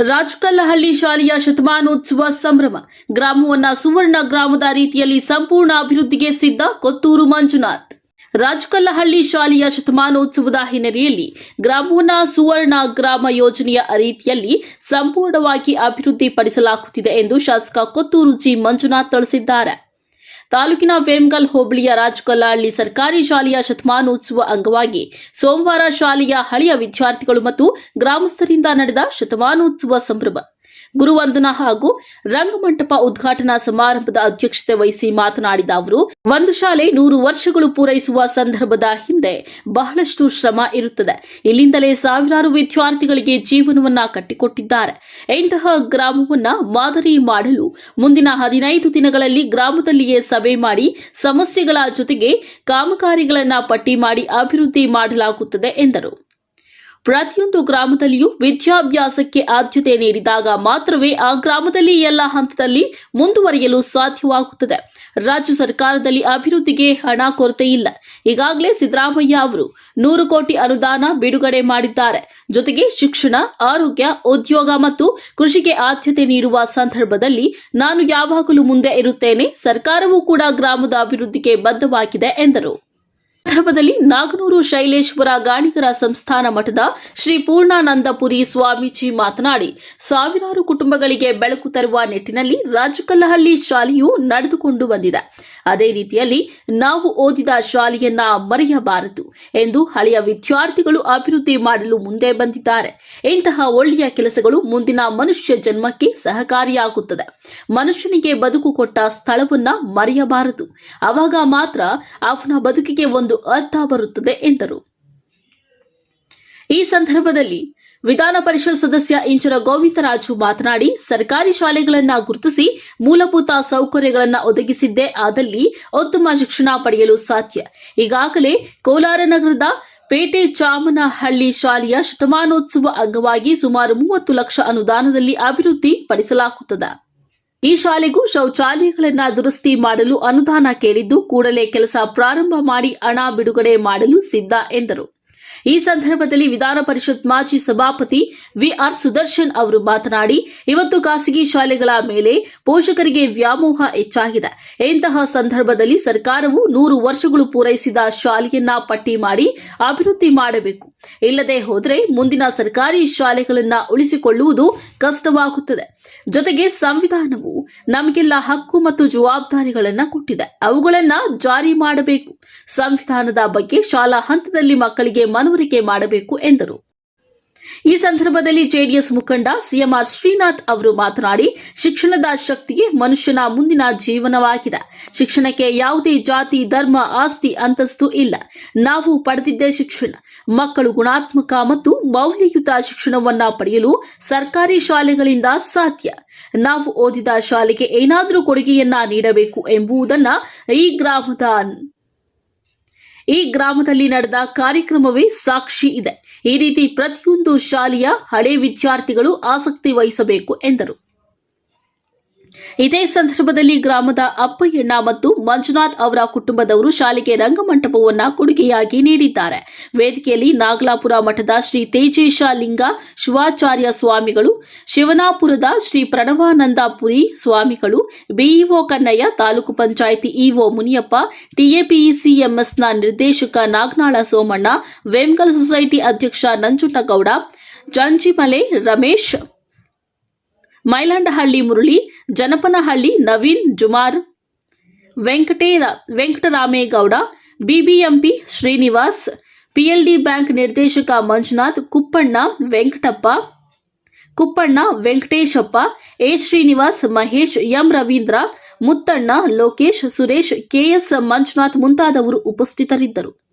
ರಾಜಕಲ್ಲಹಳ್ಳಿ ಶಾಲೆಯ ಶತಮಾನೋತ್ಸವ ಸಂಭ್ರಮ. ಗ್ರಾಮವನ್ನ ಸುವರ್ಣ ಗ್ರಾಮದ ರೀತಿಯಲ್ಲಿ ಸಂಪೂರ್ಣ ಅಭಿವೃದ್ಧಿಗೆ ಸಿದ್ಧ ಕೊತ್ತೂರು ಮಂಜುನಾಥ್. ರಾಜಕಲ್ಲಹಳ್ಳಿ ಶಾಲೆಯ ಶತಮಾನೋತ್ಸವದ ಹಿನ್ನೆಲೆಯಲ್ಲಿ ಗ್ರಾಮವನ್ನ ಸುವರ್ಣ ಗ್ರಾಮ ಯೋಜನೆಯ ರೀತಿಯಲ್ಲಿ ಸಂಪೂರ್ಣವಾಗಿ ಅಭಿವೃದ್ಧಿಪಡಿಸಲಾಗುತ್ತಿದೆ ಎಂದು ಶಾಸಕ ಕೊತ್ತೂರು ಜಿ ಮಂಜುನಾಥ್ ತಿಳಿಸಿದ್ದಾರೆ. ತಾಲೂಕಿನ ವೇಮ್ಗಲ್ ಹೋಬಳಿಯ ರಾಜಕಲ್ಲಹಳ್ಳಿ ಸರ್ಕಾರಿ ಶಾಲೆಯ ಶತಮಾನೋತ್ಸವ ಅಂಗವಾಗಿ ಸೋಮವಾರ ಶಾಲೆಯ ಹಳೆಯ ವಿದ್ಯಾರ್ಥಿಗಳು ಮತ್ತು ಗ್ರಾಮಸ್ಥರಿಂದ ನಡೆದ ಶತಮಾನೋತ್ಸವ ಸಂಭ್ರಮ. ಗುರುವಂದನಾ ಹಾಗೂ ರಂಗಮಂಟಪ ಉದ್ಘಾಟನಾ ಸಮಾರಂಭದ ಅಧ್ಯಕ್ಷತೆ ವಹಿಸಿ ಮಾತನಾಡಿದ ಅವರು, ಒಂದು ಶಾಲೆ ನೂರು ವರ್ಷಗಳು ಪೂರೈಸುವ ಸಂದರ್ಭದ ಹಿಂದೆ ಬಹಳಷ್ಟು ಶ್ರಮ ಇರುತ್ತದೆ. ಇಲ್ಲಿಂದಲೇ ಸಾವಿರಾರು ವಿದ್ಯಾರ್ಥಿಗಳಿಗೆ ಜೀವನವನ್ನ ಕಟ್ಟಿಕೊಟ್ಟಿದ್ದಾರೆ. ಇಂತಹ ಗ್ರಾಮವನ್ನ ಮಾದರಿ ಮಾಡಲು ಮುಂದಿನ ಹದಿನೈದು ದಿನಗಳಲ್ಲಿ ಗ್ರಾಮದಲ್ಲಿಯೇ ಸಭೆ ಮಾಡಿ, ಸಮಸ್ಯೆಗಳ ಜೊತೆಗೆ ಕಾಮಗಾರಿಗಳನ್ನ ಪಟ್ಟಿ ಮಾಡಿ ಅಭಿವೃದ್ಧಿ ಮಾಡಲಾಗುತ್ತದೆ ಎಂದರು. ಪ್ರತಿಯೊಂದು ಗ್ರಾಮದಲ್ಲಿಯೂ ವಿದ್ಯಾಭ್ಯಾಸಕ್ಕೆ ಆದ್ಯತೆ ನೀಡಿದಾಗ ಮಾತ್ರವೇ ಆ ಗ್ರಾಮದಲ್ಲಿ ಎಲ್ಲ ಹಂತದಲ್ಲಿ ಮುಂದುವರಿಯಲು ಸಾಧ್ಯವಾಗುತ್ತದೆ. ರಾಜ್ಯ ಸರ್ಕಾರದಲ್ಲಿ ಅಭಿವೃದ್ಧಿಗೆ ಹಣ ಕೊರತೆ ಇಲ್ಲ. ಈಗಾಗಲೇ ಸಿದ್ದರಾಮಯ್ಯ ಅವರು ನೂರು ಕೋಟಿ ಅನುದಾನ ಬಿಡುಗಡೆ ಮಾಡಿದ್ದಾರೆ. ಜೊತೆಗೆ ಶಿಕ್ಷಣ, ಆರೋಗ್ಯ, ಉದ್ಯೋಗ ಮತ್ತು ಕೃಷಿಗೆ ಆದ್ಯತೆ ನೀಡುವ ಸಂದರ್ಭದಲ್ಲಿ ನಾನು ಯಾವಾಗಲೂ ಮುಂದೆ ಇರುತ್ತೇನೆ. ಸರ್ಕಾರವೂ ಕೂಡ ಗ್ರಾಮದ ಅಭಿವೃದ್ಧಿಗೆ ಬದ್ಧವಾಗಿದೆ ಎಂದರು. ಸಂದರ್ಭದಲ್ಲಿ ನಾಗನೂರು ಶೈಲೇಶ್ವರ ಗಾಣಿಗರ ಸಂಸ್ಥಾನ ಮಠದ ಶ್ರೀ ಪೂರ್ಣಾನಂದಪುರಿ ಸ್ವಾಮೀಜಿ ಮಾತನಾಡಿ, ಸಾವಿರಾರು ಕುಟುಂಬಗಳಿಗೆ ಬೆಳಕು ತರುವ ನಿಟ್ಟಿನಲ್ಲಿ ರಾಜಕಲ್ಲಹಳ್ಳಿ ಶಾಲೆಯು ನಡೆದುಕೊಂಡು ಬಂದಿದೆ. ಅದೇ ರೀತಿಯಲ್ಲಿ ನಾವು ಓದಿದ ಶಾಲೆಯನ್ನ ಮರೆಯಬಾರದು ಎಂದು ಹಳೆಯ ವಿದ್ಯಾರ್ಥಿಗಳು ಅಭಿವೃದ್ಧಿ ಮಾಡಲು ಮುಂದೆ ಬಂದಿದ್ದಾರೆ. ಇಂತಹ ಒಳ್ಳೆಯ ಕೆಲಸಗಳು ಮುಂದಿನ ಮನುಷ್ಯ ಜನ್ಮಕ್ಕೆ ಸಹಕಾರಿಯಾಗುತ್ತದೆ. ಮನುಷ್ಯನಿಗೆ ಬದುಕು ಕೊಟ್ಟ ಸ್ಥಳವನ್ನ ಮರೆಯಬಾರದು. ಅವಾಗ ಮಾತ್ರ ಅವನ ಬದುಕಿಗೆ ಒಂದು ಅರ್ಥ ಬರುತ್ತದೆ ಎಂದರು. ಈ ಸಂದರ್ಭದಲ್ಲಿ ವಿಧಾನ ಪರಿಷತ್ ಸದಸ್ಯ ಇಂಚರ ಗೋವಿಂದರಾಜು ಮಾತನಾಡಿ, ಸರ್ಕಾರಿ ಶಾಲೆಗಳನ್ನ ಗುರುತಿಸಿ ಮೂಲಭೂತ ಸೌಕರ್ಯಗಳನ್ನು ಒದಗಿಸಿದ್ದೇ ಆದಲ್ಲಿ ಉತ್ತಮ ಶಿಕ್ಷಣ ಪಡೆಯಲು ಸಾಧ್ಯ. ಈಗಾಗಲೇ ಕೋಲಾರ ನಗರದ ಪೇಟೆ ಚಾಮನಹಳ್ಳಿ ಶಾಲೆಯ ಶತಮಾನೋತ್ಸವ ಅಂಗವಾಗಿ ಸುಮಾರು ಮೂವತ್ತು ಲಕ್ಷ ಅನುದಾನದಲ್ಲಿ ಅಭಿವೃದ್ಧಿ ಪಡಿಸಲಾಗುತ್ತದೆ. ಈ ಶಾಲೆಗೂ ಶೌಚಾಲಯಗಳನ್ನ ದುರಸ್ತಿ ಮಾಡಲು ಅನುದಾನ ಕೇಳಿದ್ದು, ಕೂಡಲೇ ಕೆಲಸ ಪ್ರಾರಂಭ ಮಾಡಿ ಹಣ ಬಿಡುಗಡೆ ಮಾಡಲು ಸಿದ್ಧ ಎಂದರು. ಈ ಸಂದರ್ಭದಲ್ಲಿ ವಿಧಾನ ಪರಿಷತ್ ಮಾಜಿ ಸಭಾಪತಿ ವಿಆರ್ ಸುದರ್ಶನ್ ಅವರು ಮಾತನಾಡಿ, ಇವತ್ತು ಖಾಸಗಿ ಶಾಲೆಗಳ ಮೇಲೆ ಪೋಷಕರಿಗೆ ವ್ಯಾಮೋಹ ಹೆಚ್ಚಾಗಿದೆ. ಇಂತಹ ಸಂದರ್ಭದಲ್ಲಿ ಸರ್ಕಾರವು ನೂರು ವರ್ಷಗಳು ಪೂರೈಸಿದ ಶಾಲೆಯನ್ನ ಪಟ್ಟಿ ಮಾಡಿ ಅಭಿವೃದ್ಧಿ ಮಾಡಬೇಕು. ಇಲ್ಲದೆ ಹೋದರೆ ಮುಂದಿನ ಸರ್ಕಾರಿ ಶಾಲೆಗಳನ್ನ ಉಳಿಸಿಕೊಳ್ಳುವುದು ಕಷ್ಟವಾಗುತ್ತದೆ. ಜೊತೆಗೆ ಸಂವಿಧಾನವು ನಮಗೆಲ್ಲ ಹಕ್ಕು ಮತ್ತು ಜವಾಬ್ದಾರಿಗಳನ್ನ ಕೊಟ್ಟಿದೆ. ಅವುಗಳನ್ನ ಜಾರಿ ಮಾಡಬೇಕು. ಸಂವಿಧಾನದ ಬಗ್ಗೆ ಶಾಲಾ ಹಂತದಲ್ಲಿ ಮಕ್ಕಳಿಗೆ ಮನವರಿಕೆ ಮಾಡಬೇಕು ಎಂದರು. ಈ ಸಂದರ್ಭದಲ್ಲಿ ಜೆಡಿಎಸ್ ಮುಖಂಡ ಸಿಎಂಆರ್ ಶ್ರೀನಾಥ್ ಅವರು ಮಾತನಾಡಿ, ಶಿಕ್ಷಣದ ಶಕ್ತಿಯೇ ಮನುಷ್ಯನ ಮುಂದಿನ ಜೀವನವಾಗಿದೆ. ಶಿಕ್ಷಣಕ್ಕೆ ಯಾವುದೇ ಜಾತಿ, ಧರ್ಮ, ಆಸ್ತಿ, ಅಂತಸ್ತು ಇಲ್ಲ. ನಾವು ಪಡೆದಿದ್ದೇ ಶಿಕ್ಷಣ. ಮಕ್ಕಳು ಗುಣಾತ್ಮಕ ಮತ್ತು ಮೌಲ್ಯಯುತ ಶಿಕ್ಷಣವನ್ನ ಪಡೆಯಲು ಸರ್ಕಾರಿ ಶಾಲೆಗಳಿಂದ ಸಾಧ್ಯ. ನಾವು ಓದಿದ ಶಾಲೆಗೆ ಏನಾದರೂ ಕೊಡುಗೆಯನ್ನ ನೀಡಬೇಕು ಎಂಬುದನ್ನ ಈ ಗ್ರಾಮದ ಈ ಗ್ರಾಮದಲ್ಲಿ ನಡೆದ ಕಾರ್ಯಕ್ರಮವೇ ಸಾಕ್ಷಿ ಇದೆ. ಈ ರೀತಿ ಪ್ರತಿಯೊಂದು ಶಾಲೆಯ ಹಳೆ ವಿದ್ಯಾರ್ಥಿಗಳು ಆಸಕ್ತಿ ವಹಿಸಬೇಕು ಎಂದರು. ಇದೇ ಸಂದರ್ಭದಲ್ಲಿ ಗ್ರಾಮದ ಅಪ್ಪಯ್ಯಣ್ಣ ಮತ್ತು ಮಂಜುನಾಥ್ ಅವರ ಕುಟುಂಬದವರು ಶಾಲೆಗೆ ರಂಗಮಂಟಪವನ್ನ ಕೊಡುಗೆಯಾಗಿ ನೀಡಿದ್ದಾರೆ. ವೇದಿಕೆಯಲ್ಲಿ ನಾಗಲಾಪುರ ಮಠದ ಶ್ರೀ ತೇಜೇಶ ಲಿಂಗ ಶಿವಾಚಾರ್ಯ ಸ್ವಾಮಿಗಳು, ಶಿವನಾಪುರದ ಶ್ರೀ ಪ್ರಣವಾನಂದಪುರಿ ಸ್ವಾಮಿಗಳು, ಬಿಇಒ ಕನ್ನಯ್ಯ ತಾಲೂಕು ಪಂಚಾಯಿತಿ ಇಒ ಮುನಿಯಪ್ಪ, ಟಿಎಪಿಇಸಿಎಂಎಸ್ನ ನಿರ್ದೇಶಕ ನಾಗನಾಳ ಸೋಮಣ್ಣ, ವೇಮ್ಗಲ್ ಸೊಸೈಟಿ ಅಧ್ಯಕ್ಷ Nanjundagowda, Janjimale Ramesh Mylandahalli Murali, Janapanahalli Naveen, Jumar Venkate Venkataramegowda, BBMP Srinivas, PLD bank ನಿರ್ದೇಶಕ Manjunath, Kuppanna Venkatappa, Kuppanna Venkateshappa, A Srinivas, Mahesh, M Ravindra, Muthanna Lokesh, Suresh KS Manjunath ಮುಂತಾದವರು ಉಪಸ್ಥಿತರಿದ್ದರು.